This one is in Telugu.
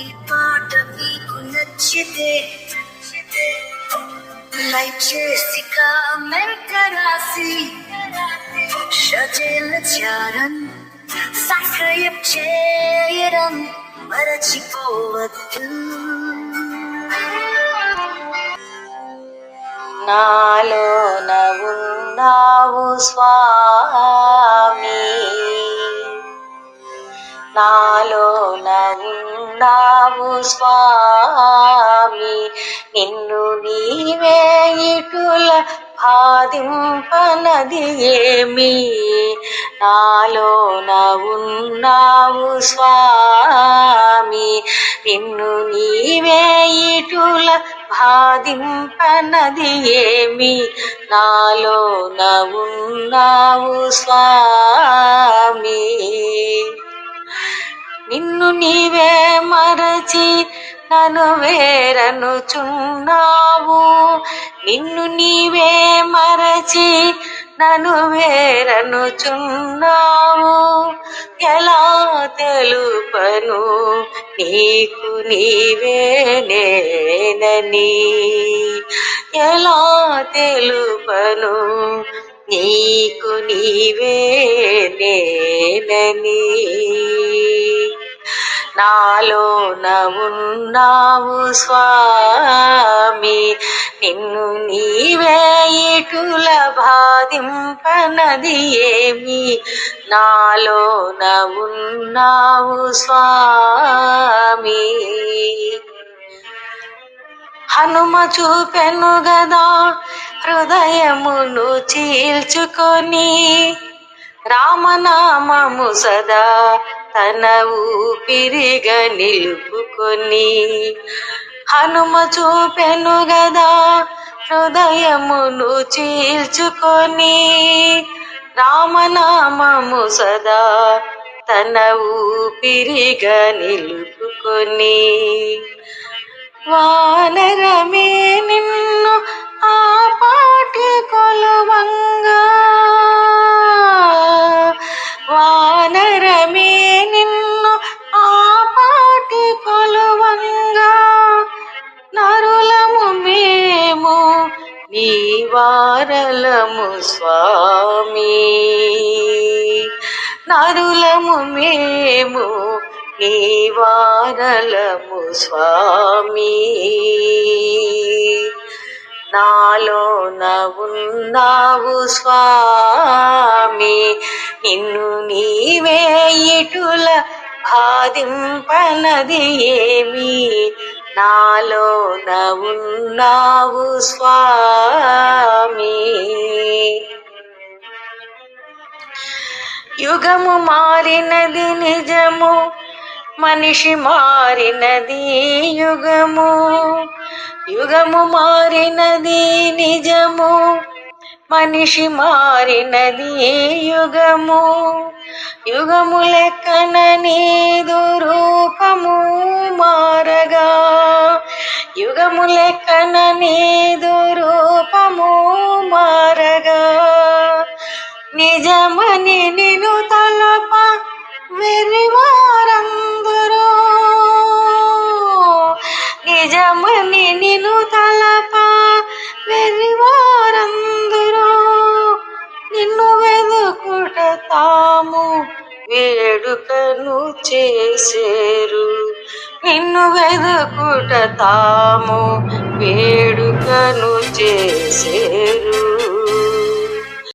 ఈ పాట మీకు నచ్చితే లైక్ చేసి కామెంట్ రాసి షజేల చారన్ సబ్స్క్రైబ్ చేయడం మరచిపోవద్దు. నాలోన ఉన్నావు స్వామి. ఉన్నావు స్వామి. నిన్ను నీవే ఇటుల బాధింపనది ఏమి? నాలోన ఉన్నావు స్వామి. నిన్ను నీవే ఇటుల బాధింపనది ఏమి? నాలోన ఉన్నావు స్వామి. నిన్ను నీవే మరచి నన్ను వేరనుచున్నావు. నిన్ను నీవే మరచి నన్ను వేరనుచున్నావు. ఎలా తెలుపను నీకు నీవే నేనని. ఎలా తెలుపను నీకు నీవే నేనని. నాలో ఉన్నావు స్వామి. నిన్ను నీవే ఇటుల బాధింపనది ఏమి? నాలో ఉన్నావు స్వామి. హనుమ చూపెను గదా హృదయమును చీల్చుకొని రామనామము సదా తన ఊపిరిగా నిలుపుకొని. హనుమ చూపెను గదా హృదయమును చీల్చుకొని. రామనామము సదా తన ఊపిరిగా నిలుపుకొని. వానరమే నిన్ను నరులము స్వామి. నరులము మేము నీవారలము స్వామి. నాలోన ఉన్నావు స్వామి. నిన్ను నీవే ఇటుల బాధింపనది ఏమీ. నాలోన ఉన్నావు స్వామి. యుగము మారినది నిజము మనిషి మారినది యుగము. యుగము మారినది నిజము మనిషి మారినది యుగము. యుగము లెక్కన నీదు రూపము మారగా. యుగము లెక్కన నీదు రూపము మారగా. నిజమని నిను తలప వెరివా వేడుకను చేసేరు. నిన్ను వెదకుట తాము వేడుకను చేసేరు.